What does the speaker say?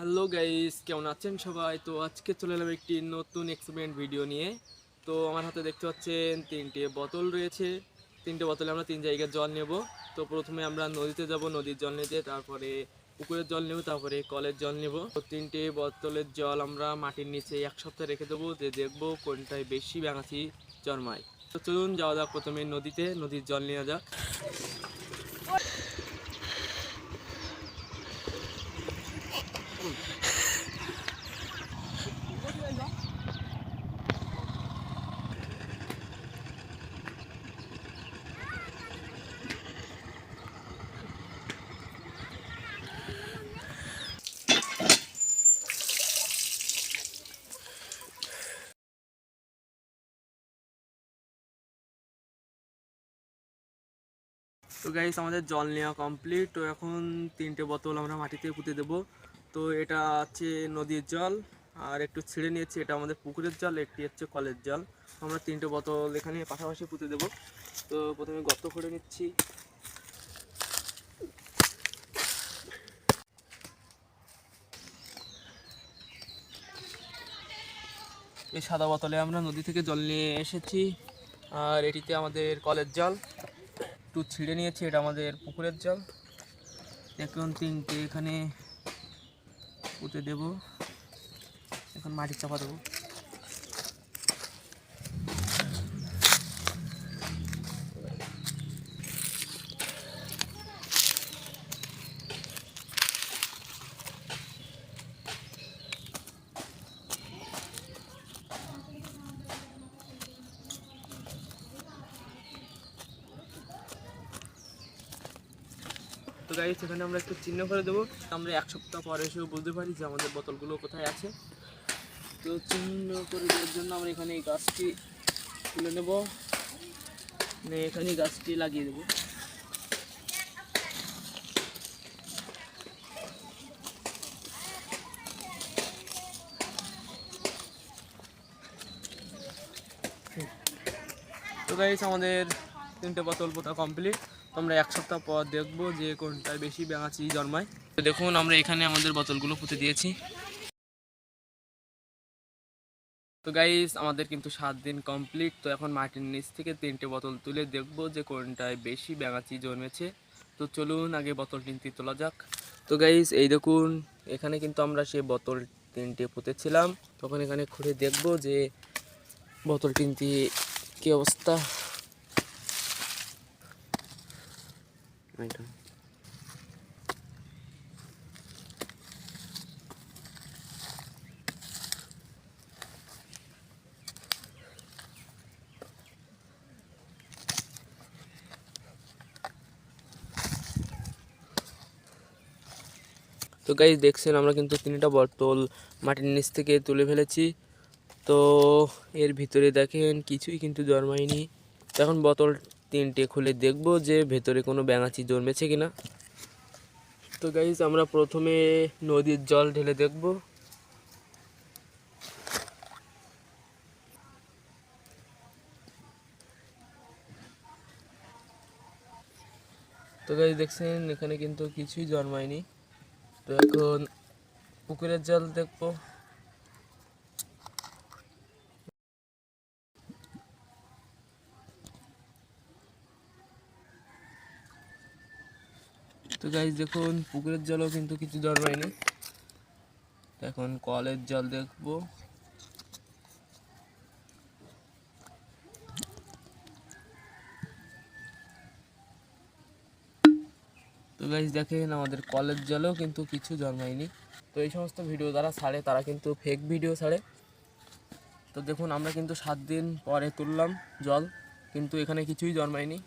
Hello guys কেমন আছেন সবাই? তো আজকে চলে এলাম একটি নতুন এক্সপেরিমেন্ট ভিডিও নিয়ে। তো আমার হাতে দেখতে পাচ্ছেন তিনটে বোতল রয়েছে। তিনটে বোতলে আমরা তিন জায়গায় জল নেব। তো প্রথমে আমরা নদীতে যাব, নদীর জল নিতে, তারপরে পুকুরের জল নেব, তারপরে কলের জল নেব। তো তিনটে বোতলের জল আমরা মাটির নিচে এক সপ্তাহ রেখে দেবো, যে দেখব কোনটায় বেশি ব্যাঙাচি জন্মায়। তো চলুন যাওয়া যাক প্রথমে নদীতে, নদীর জল নেওয়া যাক। তো গাইস আমাদের জল নেওয়া কমপ্লিট তো এখন তিনটে বোতল আমরা মাটিতে পুঁতে দেবো। তো এটা আছে নদীর জল, আর একটু ছিঁড়ে নিয়েছি। এটা আমাদের পুকুরের জল, একটি হচ্ছে কলের জল। আমরা তিনটে বোতল এখানে পাশাপাশি পুঁতে দেবো। তো প্রথমে গর্ত করে নিচ্ছি। এই সাদা বোতলে আমরা নদী থেকে জল নিয়ে এসেছি। আর এটিতে আমাদের কলের জল। একটু ছিঁড়ে নিয়েছি, এটা আমাদের পুকুরের জল। এখন তিনটে এখানে পুঁতে দেব। এখন মাটি চাপা দেবো। তো গাড়ি সেখানে আমরা একটু চিহ্ন করে দেবো। আমরা এক সপ্তাহ পরে এসেও বুঝতে পারি যে আমাদের বোতলগুলো কোথায় আছে। তো চিহ্ন করে দেওয়ার জন্য আমরা এখানে এই গাছটি তুলে নেব। মানে এখানে গাছটি লাগিয়ে দেবো। তো গাইস আমাদের তিনটে বোতল পোতা কমপ্লিট আমরা এক সপ্তাহ পর দেখব যে কোনটায় বেশি ব্যাঙাচি জন্মায়। তো দেখুন, আমরা এখানে আমাদের বোতলগুলো পুঁতে দিয়েছি। তো গাইস আমাদের কিন্তু সাত দিন কমপ্লিট তো এখন মাটির নিচ থেকে তিনটে বোতল তুলে দেখব যে কোনটায় বেশি ব্যাঙাচি জন্মেছে। তো চলুন, আগে বোতল তিনটি তোলা যাক। তো গাইস এই দেখুন, এখানে কিন্তু আমরা সেই বোতল তিনটে পুঁতেছিলাম। তখন এখানে খুঁড়ে দেখব যে বোতল তিনটি কি অবস্থা। এটা তো গাইজ দেখছেন, আমরা কিন্তু তিনটা বোতল মাটির নিচ থেকে তুলে ফেলেছি। তো এর ভিতরে দেখেন, কিছুই কিন্তু জন্মায়নি। এখন বোতল তিনটে খুলে দেখব যে ভেতরে কোনো ব্যাঙাচি জন্মেছে কি না তো গাইজ আমরা প্রথমে নদীর জল ঢেলে দেখব। তো গাইজ দেখছেন, এখানে কিন্তু কিছুই জন্মায়নি। তো এখন পুকুরের জল দেখব। তো গাইজ দেখুন, পুকুরের জলও কিন্তু কিছু জন্মায়নি। এখন কলের জল দেখব। তো গাইজ দেখেন, আমাদের কলের জলেও কিন্তু কিছু জন্মায়নি। তো এই সমস্ত ভিডিও যারা ছাড়ে, তারা কিন্তু ফেক ভিডিও ছাড়ে। তো দেখুন, আমরা কিন্তু সাত দিন পরে তুললাম জল, কিন্তু এখানে কিছুই জন্মায়নি।